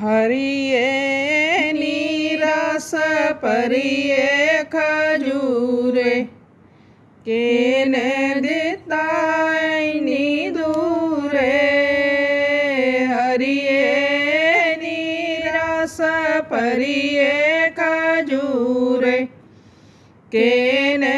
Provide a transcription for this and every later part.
हरिये नीरस परिये खजूरे केने दिताई दूरे। हरिये नीरस परिये खजूरे केने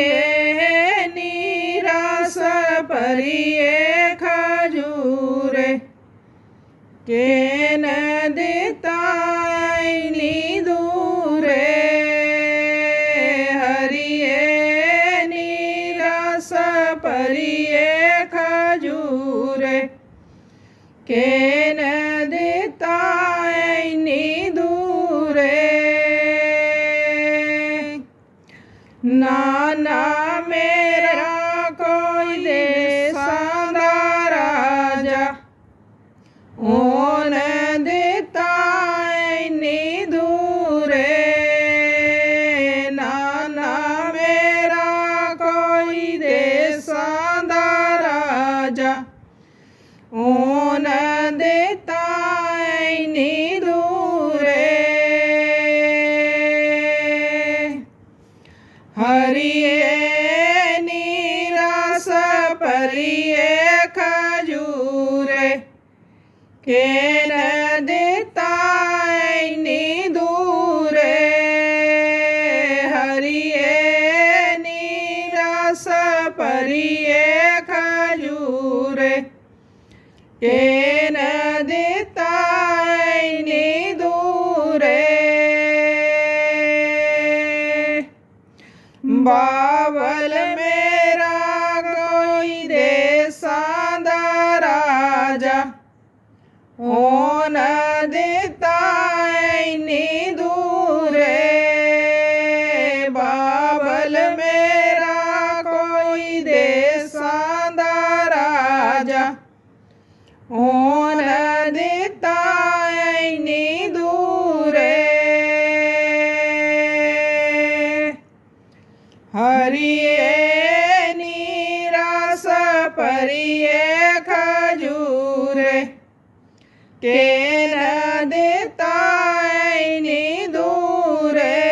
के न देताई दूरे हरिये नीरास परिये खजूरे। के न देताई दूरे हरिये नीरस परिये खजूरे। के न देताई दूरे बावल मेरा ओ न देता दूरे। के न देताई दूरे।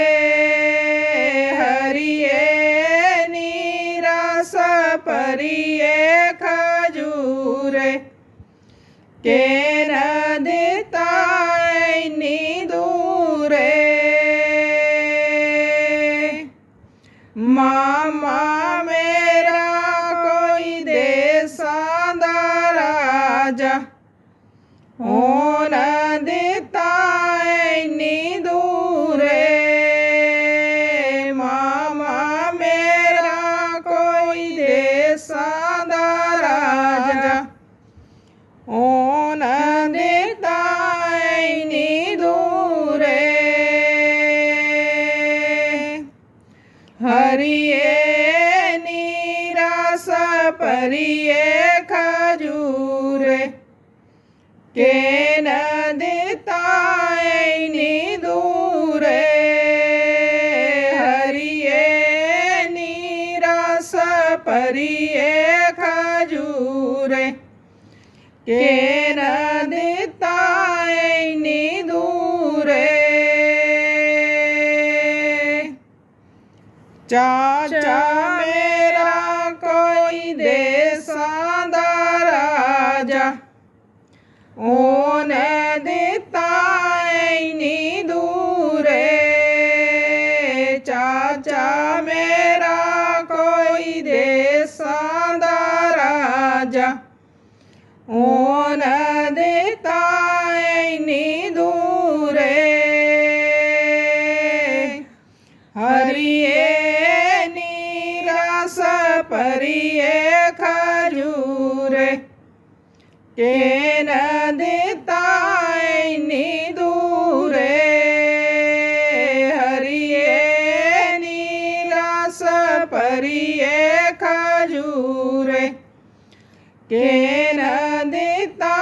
हरिये नीरास परिये के न दूरे मामा मेरा कोई देसा राजा। हरिये नीरस परिये खजूरे। के न देताई दूरे। हरिये नीरस परिये खजूरे। के न चाचा मेरा कोई दे राजा। ओ न देता दूरे। चाचा हरिये खजूरे। के न देता इन्हीं दूरे। हरिए नीरास परिए खजूरे। के देता